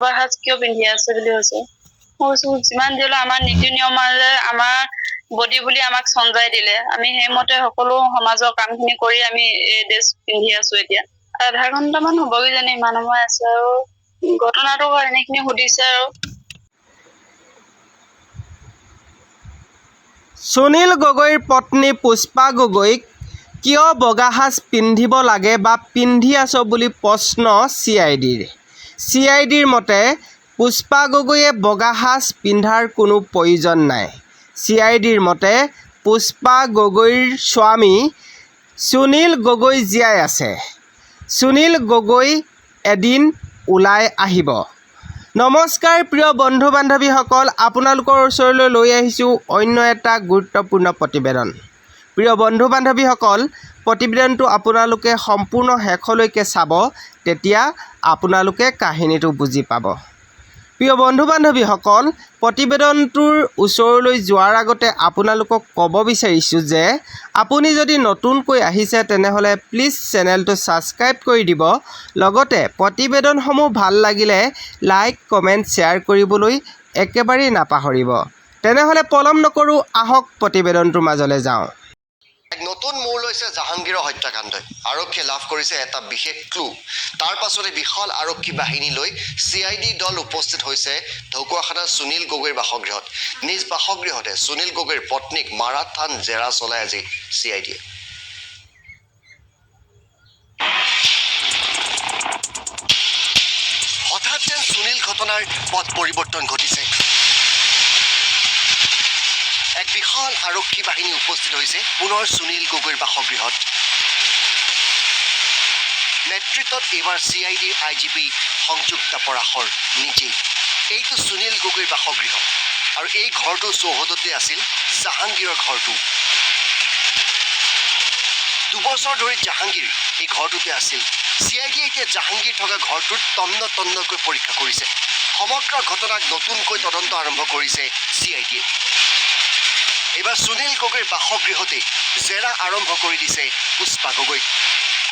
বা সাজ কিয় পিন্ধি আছে বুলি কৈছে? মই কৈছো যিমান যি হ'লেও আমাৰ নীতি নিয়ম মাজেৰে আমাৰ বডি বুলি আমাক চঞ্জাই দিলে। আমি সেইমতে সকলো সমাজৰ কামখিনি কৰি আমি এই ড্ৰেছ পিন্ধি আছো এতিয়া। আধা ঘন্টামান হ'ব কিজানি ইমান সময় আছে আৰু। ঘটনাটো এনেখিনি সুধিছে আৰু। সুনীল গগৈৰ পত্নী পুষ্পা গগৈক কিয় বগা সাজ পিন্ধিব লাগে বা পিন্ধি আছ বুলি প্ৰশ্ন চি আই ডিৰ? চি আই ডিৰ মতে, পুষ্পা গগৈয়ে বগা সাজ পিন্ধাৰ কোনো প্ৰয়োজন নাই। চি আই ডিৰ মতে, পুষ্পা গগৈৰ স্বামী সুনীল গগৈ জীয়াই আছে। সুনীল গগৈ এদিন ওলাই আহিব। নমস্কাৰ, প্ৰিয় বন্ধু বান্ধৱীসকল আপোনালোকৰ ওচৰলৈ লৈ আহিছোঁ অন্য এটা গুৰুত্বপূৰ্ণ প্ৰতিবেদন। প্ৰিয় বন্ধু বান্ধৱীসকল প্ৰতিবেদনটো আপোনালোকে সম্পূৰ্ণ শেষলৈকে চাব, তেতিয়া আপোনালোকে কাহিনীটো বুজি পাব। প্ৰিয় বন্ধু বান্ধৱীসকল প্ৰতিবেদনটোৰ ওচৰলৈ যোৱাৰ আগতে আপোনালোকক ক'ব বিচাৰিছোঁ যে, আপুনি যদি নতুনকৈ আহিছে, তেনেহ'লে প্লিজ চেনেলটো ছাবস্ক্ৰাইব কৰি দিব। লগতে প্ৰতিবেদনসমূহ ভালো লাগিলে লাইক, কমেণ্ট, শ্বেয়াৰ কৰিবলৈ একেবাৰেই নাপাহৰিব। তেনেহ'লে পলম নকৰোঁ, আহক প্ৰতিবেদনটোৰ মাজলৈ যাওঁ। এক নতুন মূৰ লৈছে জাহাংগীৰৰ হত্যাকাণ্ডই আৰক্ষীয়ে লাভ কৰিছে এটা বিশেষ ক্লু। তাৰ পাছতে বিশাল আৰক্ষী বাহিনী লৈ চি আই ডি দল উপস্থিত হৈছে ঢকুৱাখানাৰ সুনীল গগৈৰ বাসগৃহত। নিজ বাসগৃহতে সুনীল গগৈৰ পত্নীক মাৰাথান জেৰা চলাই আজি চি আই ডিয়ে। হঠাৎ যেন সুনীল ঘটনাৰ পথ পৰিৱৰ্তন ঘটিছে। এক বিশাল আৰক্ষী বাহিনী উপস্থিত হৈছে। পুনৰ সুনীল গগৈৰ বাসগৃহত। নেতৃত্বত এইবাৰ চি আই ডিৰ I G P Sanjukta Parashar নিজেই। এইটো সুনীল গগৈৰ বাসগৃহ। আৰু এই ঘৰটোৰ চৌহদতে আছিল, জাহাংগীৰৰ ঘৰটো। দুবছৰ ধৰি জাহাংগীৰ এই ঘৰটোতে আছিল। চি আই ডিয়ে এতিয়া জাহাংগীৰ থকা ঘৰটোত তন্ন তন্নকৈ পৰীক্ষা কৰিছে। সমগ্ৰ ঘটনাক নতুনকৈ তদন্ত আৰম্ভ কৰিছে চি আই ডিয়ে। এইবাৰ সুনীল গগৈৰ বাসগৃহতে জেৰা আৰম্ভ কৰি দিছে পুষ্পা গগৈ।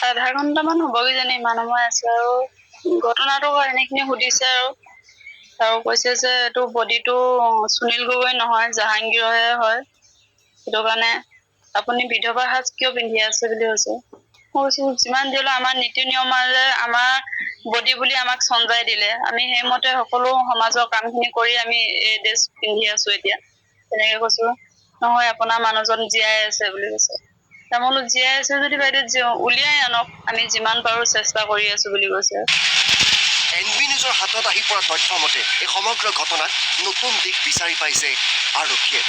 আধা ঘন্টামান হ'ব কিজানি ইমান সময় আছে আৰু। ঘটনাটো এনেখিনি সুধিছে আৰু। আৰু কৈছে যে এইটো বডিটো সুনীল গগৈ নহয় জাহাংগীৰহে হয়। সেইটো কাৰণে আপুনি বিধৱা সাজ কিয় পিন্ধি আছে বুলি কৈছে? মই কৈছো যিমান যি হ'লেও আমাৰ নীতি নিয়ম মাজেৰে আমাৰ বডি বুলি আমাক চঞ্জাই দিলে। আমি সেইমতে সকলো সমাজৰ কামখিনি কৰি আমি এই ড্ৰেছ পিন্ধি আছো এতিয়া। তেনেকে কৈছো। নহয়, আপোনাৰ মানুহজন জীয়াই আছে বুলি কৈছে। তাৰ বোলো, জীয়াই আছে যদি বাইদেউ উলিয়াই আনক, আমি যিমান পাৰো চেষ্টা কৰি আছো বুলি কৈছে। এন বি হাতত আহি পৰা তথ্য এই সমগ্ৰ ঘটনাত নতুন দিশ বিচাৰি পাইছে আৰক্ষীয়ে।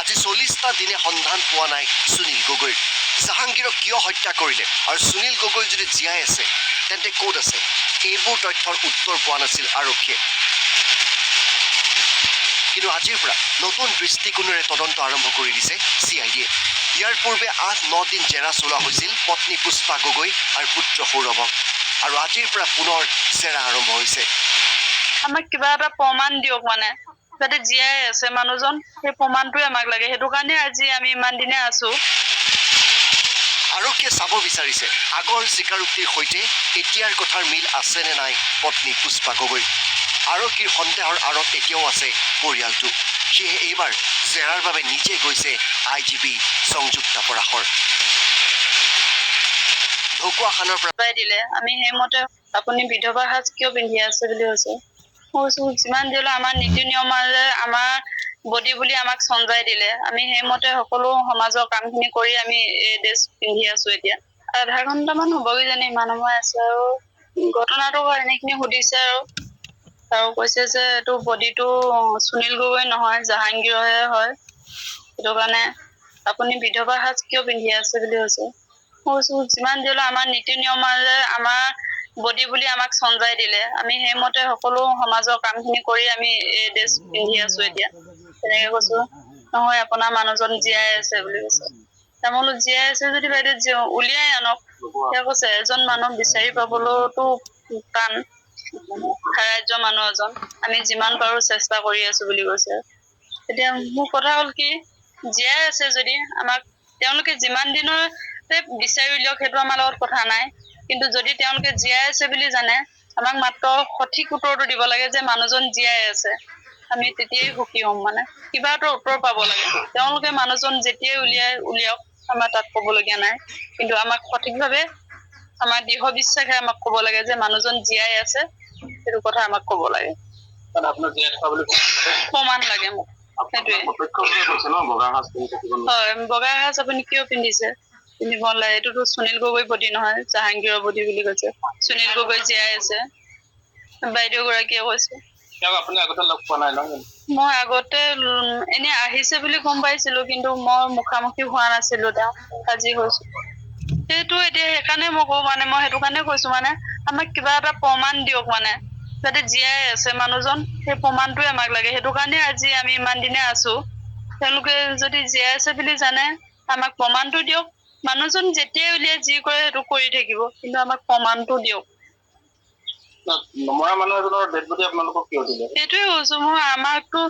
আজি চল্লিছটা দিনে সন্ধান পোৱা নাই সুনীল গগৈৰ। জাহাংগীৰক কিয় হত্যা কৰিলে? আৰু সুনীল গগৈ যদি জীয়াই আছে, তেন্তে ক'ত আছে? এইবোৰ তথ্যৰ উত্তৰ পোৱা নাছিল আৰক্ষীয়ে। কিন্তু আজিৰ পৰা নতুন দৃষ্টিকোণেৰে তদন্ত আৰম্ভ কৰি দিছে চি আই ডিয়ে। ইয়াৰ পূৰ্বে আঠ ন দিন জেৰা চলোৱা হৈছিল পত্নী পুষ্পা গগৈ আৰু পুত্ৰ সৌৰভক আৰু আজিৰ পৰা পুনৰ জেৰা আৰম্ভ হৈছে। আমাক কিবা এটা প্ৰমাণ দিয়ক মানে যাতে জীয়াই আছে মানুহজন সেই প্ৰমাণটোৱে আমাক লাগে। সেইটো কাৰণে আজি আমি ইমান দিনে আছো। আৰক্ষীয়ে চাব বিচাৰিছে আগৰ স্বীকাৰোক্তিৰ সৈতে এতিয়াৰ কথাৰ মিল আছে নে নাই পত্নী পুষ্পা গগৈ। আৰক্ষীৰ সন্দেহৰ আঁৰত এতিয়াও আছে পৰিয়ালটো। সেয়েহে এইবাৰ জেৰাৰ বাবে নিজে গৈছে I G P Sanjukta Parashar ঢকুৱাখানৰ পৰা দিলে। আমি সেইমতে আপুনি বিধৱা সাজ কিয় পিন্ধি আছে বুলি কৈছে? যিমান যি হ'লেও আমাৰ নীতি নিয়ম মাজেৰে আমাৰ বডি বুলি আমাক চঞ্জাই দিলে। আমি সেইমতে সকলো সমাজৰ কামখিনি কৰি আমি এই ড্ৰেছ পিন্ধি আছো এতিয়া। আধা ঘন্টামান হ'ব কিজানি ইমান সময় আছে আৰু। ঘটনাটো এনেখিনি সুধিছে আৰু। আৰু কৈছে যে এইটো বডিটো সুনীল গগৈ নহয় জাহাংগীৰহে হয়। সেইটো কাৰণে আপুনি বিধৱা সাজ কিয় পিন্ধি আছে বুলি কৈছে? মই কৈছো যিমান যি হ'লেও আমাৰ নীতি নিয়ম মাজেৰে আমাৰ বডি বুলি আমাক চঞ্জাই দিলে। আমি সেইমতে সকলো সমাজৰ কামখিনি কৰি আমি এই ড্ৰেছ পিন্ধি আছো এতিয়া। তেনেকে কৈছো নহয় আপোনাৰ মানুহজন জীয়াই আছে বুলি কৈছে। বোলো জীয়াই আছে যদি বাইদেউ উলিয়াই আনক। তেওঁ কৈছে এজন মানুহ বিচাৰি পাবলৈতো টান সাহাৰ্য মানুহ এজন। আমি যিমান পাৰো চেষ্টা কৰি আছো বুলি কৈছে। এতিয়া মোৰ কথা হ'ল কি জীয়াই আছে যদি আমাক তেওঁলোকে যিমান দিনতে বিচাৰি উলিয়াওক সেইটো আমাৰ লগত কথা নাই। কিন্তু যদি তেওঁলোকে জীয়াই আছে বুলি জানে আমাক মাত্ৰ সঠিক উত্তৰটো দিব লাগে যে মানুহজন জীয়াই আছে। আমি তেতিয়াই সুখী হ'ম মানে। কিবা এটা উত্তৰ পাব লাগে। তেওঁলোকে মানুহজন যেতিয়াই উলিয়াই উলিয়াওক আমাৰ তাত ক'বলগীয়া নাই। কিন্তু আমাক সঠিকভাৱে আমাৰ দৃঢ় বিশ্বাসে আমাক ক'ব লাগে যে মানুহজন জীয়াই আছে সেইটো কথা আমাক ক'ব লাগে। প্ৰমাণ লাগে মোক সেইটোৱে। প্ৰত্যক্ষভাৱে কৈছে ন বগা সাজ পিন্ধি থাকিব নালাগে। হয় বগা সাজ আপুনি কিয় পিন্ধিছে? পিন্ধিব নালাগে এইটোতো সুনীল গগৈ বডি নহয় জাহাংগীৰৰ বডি বুলি কৈছে। সুনীল গগৈ জীয়াই আছে। বাইদেউ গৰাকীয়ে কৈছে। তেওঁক আপুনি আগতে লগ পোৱা নাই নহয় জানো? মই আগতে উম, এনে আহিছে বুলি গম পাইছিলো কিন্তু মই মুখামুখি হোৱা নাছিলো তেওঁ আজি হৈছো সেইটো এতিয়া সেইকাৰণে মই কওঁ মানে মই সেইটো কাৰণে কৈছো মানে আমাক কিবা এটা প্ৰমাণ দিয়ক মানে যাতে জীয়াই আছে মানুহজন সেই প্ৰমাণটোৱে আমাক লাগে। সেইটো কাৰণে আজি আমি ইমান দিনে আছো। তেওঁলোকে যদি জীয়াই আছে বুলি জানে আমাক প্ৰমাণটো দিয়ক। মানুহজন যেতিয়াই উলিয়াই যি কৰে সেইটো কৰি থাকিব। কিন্তু আমাক প্ৰমাণটো দিয়ক। ন- নমৰা মানুহ এজনৰ ডেড বডি আপোনালোকক কিয় দিলে? সেইটোৱে কৈছো মই আমাকতো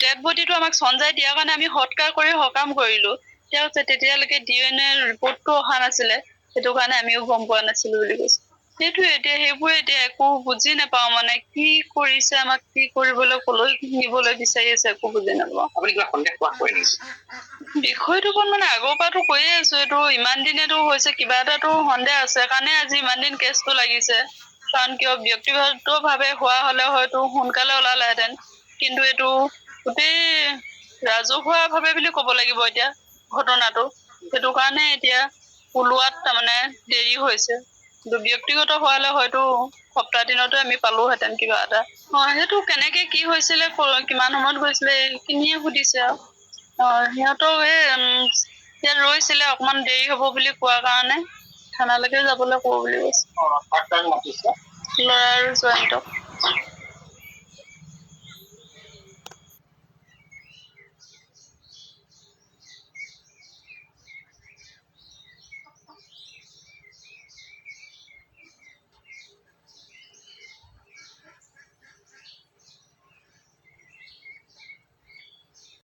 ডেড বডিটো আমাক সঞ্জয় দিয়াৰ কাৰণে আমি সৎকাৰ কৰি সকাম কৰিলো। তেওঁ তেতিয়ালৈকে ডি এন এ ৰিপৰ্টটো অহা নাছিলে সেইটো কাৰণে আমিও গম পোৱা নাছিলো বুলি কৈছে। সেইটোৱে এতিয়া সেইবোৰে এতিয়া একো বুজি নাপাওঁ মানে কি কৰিছে আমাক কি কৰিবলৈ কলৈ নিবলৈ বিচাৰি আছে একো বুজি নাপাওঁ। বিষয়টো মানে আগৰ পৰাতো কৈয়ে আছো এইটো ইমান দিনেতো হৈছে কিবা এটাতো সন্দেহ আছে কাৰণে আজি ইমান দিন কেছটো লাগিছে। কাৰণ কিয় ব্যক্তিগত ভাৱে হোৱা হলে হয়তো সোনকালে ওলালেহেঁতেন। কিন্তু এইটো গোটেই ৰাজহুৱা ভাৱে বুলি ক'ব লাগিব এতিয়া। ঘটনাটো। সেইটো কাৰণে এতিয়া ওলোৱাত তাৰমানে দেৰি হৈছে। কিন্তু ব্যক্তিগত হোৱালে হয়তো সপ্তাহ দিনতে আমি পালোহেঁতেন কিবা এটা। অ সেইটো কেনেকে কি হৈছিলে কিমান সময়ত গৈছিলে এইখিনিয়ে সুধিছে আৰু। অ সিহঁতক এই ইয়াত ৰৈছিলে অকমান দেৰি হ'ব বুলি কোৱাৰ কাৰণে থানালৈকে যাবলৈ কওঁ বুলি কৈছে। ল'ৰা আৰু জয়ন্তক